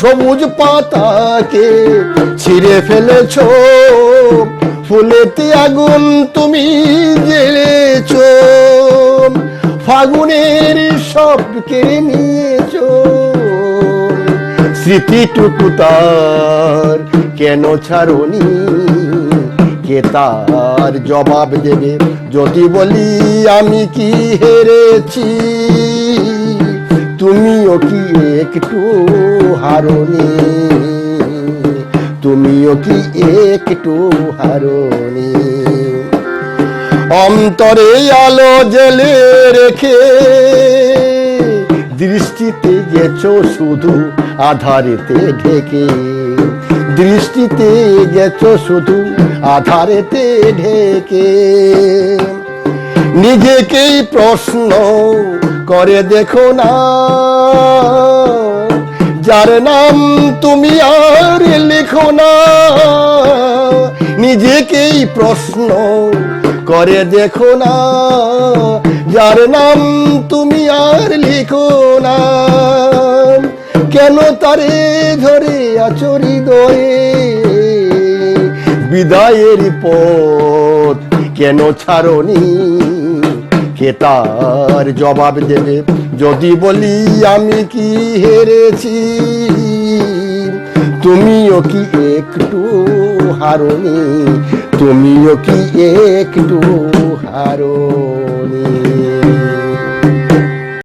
সবুজ পাতাকে ছিঁড়ে ফেলেছ। ফুলেতে আগুন তুমি জ্বেলেছ। ফাগুনের সব কেড়ে নিয়েছ। স্মৃতিটুকু তার কেন ছাড়নি? কে তার জবাব দেবে? যদি বলি আমি কি হেরেছি? কি একটু হারনি? তুমিও কি একটু হারনি? অন্তরে আলো জেলে রেখে দৃষ্টিতে গেছো শুধু আধারেতে ঢেকে। দৃষ্টিতে গেছো শুধু আধারেতে ঢেকে। নিজেকেই প্রশ্ন করে দেখো না। যার নাম তুমি আর লেখো না। নিজেকেই প্রশ্ন করে দেখো না। যার নাম তুমি আর লিখো না। কেন তারে ধরে আচরি দয়ে বিদায়ের পথ কেন ছাড়নি? কে তার জবাব দেবে? যদি বলি আমি কি হেরেছি? তুমিও কি একটু হারনি? তুমিও কি একটু হারনি?